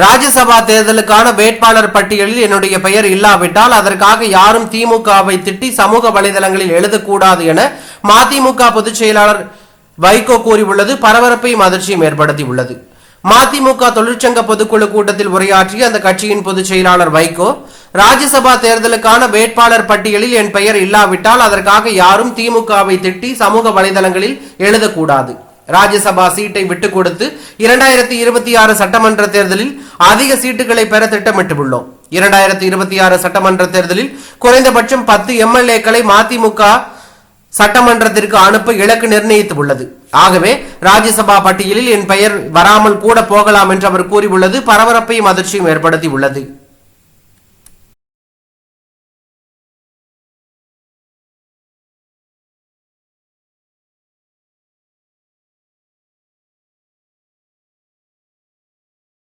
ராஜ்யசபா தேர்தலுக்கான வேட்பாளர் பட்டியலில் என்னுடைய பெயர் இல்லாவிட்டால் அதற்காக யாரும் திமுகவை திட்டி சமூக வலைதளங்களில் எழுதக்கூடாது என மதிமுக பொதுச் செயலாளர் வைகோ கூறியுள்ளது. பரபரப்பையும் அதிர்ச்சியும் ஏற்படுத்தியுள்ளது. மதிமுக தொழிற்சங்க பொதுக்குழு கூட்டத்தில் உரையாற்றிய அந்த கட்சியின் பொதுச் செயலாளர் வைகோ ராஜ்யசபா தேர்தலுக்கான வேட்பாளர் பட்டியலில் என் பெயர் இல்லாவிட்டால் அதற்காக யாரும் திமுகவை திட்டி சமூக வலைதளங்களில் எழுதக்கூடாது. ராஜ்யசபா சீட்டை விட்டுக் கொடுத்து இரண்டாயிரத்தி இருபத்தி ஆறு சட்டமன்ற தேர்தலில் அதிக சீட்டுகளை பெற திட்டமிட்டுள்ளோம். இரண்டாயிரத்தி இருபத்தி ஆறு சட்டமன்ற தேர்தலில் குறைந்தபட்சம் பத்து எம்எல்ஏக்களை மதிமுக சட்டமன்றத்திற்கு அனுப்ப இலக்கு நிர்ணயித்து உள்ளது ஆகவே ராஜ்யசபா பட்டியலில் என் பெயர் வராமல் கூட போகலாம் என்று அவர் கூறியுள்ளது. பரபரப்பையும் அதிர்ச்சியும் ஏற்படுத்தி உள்ளது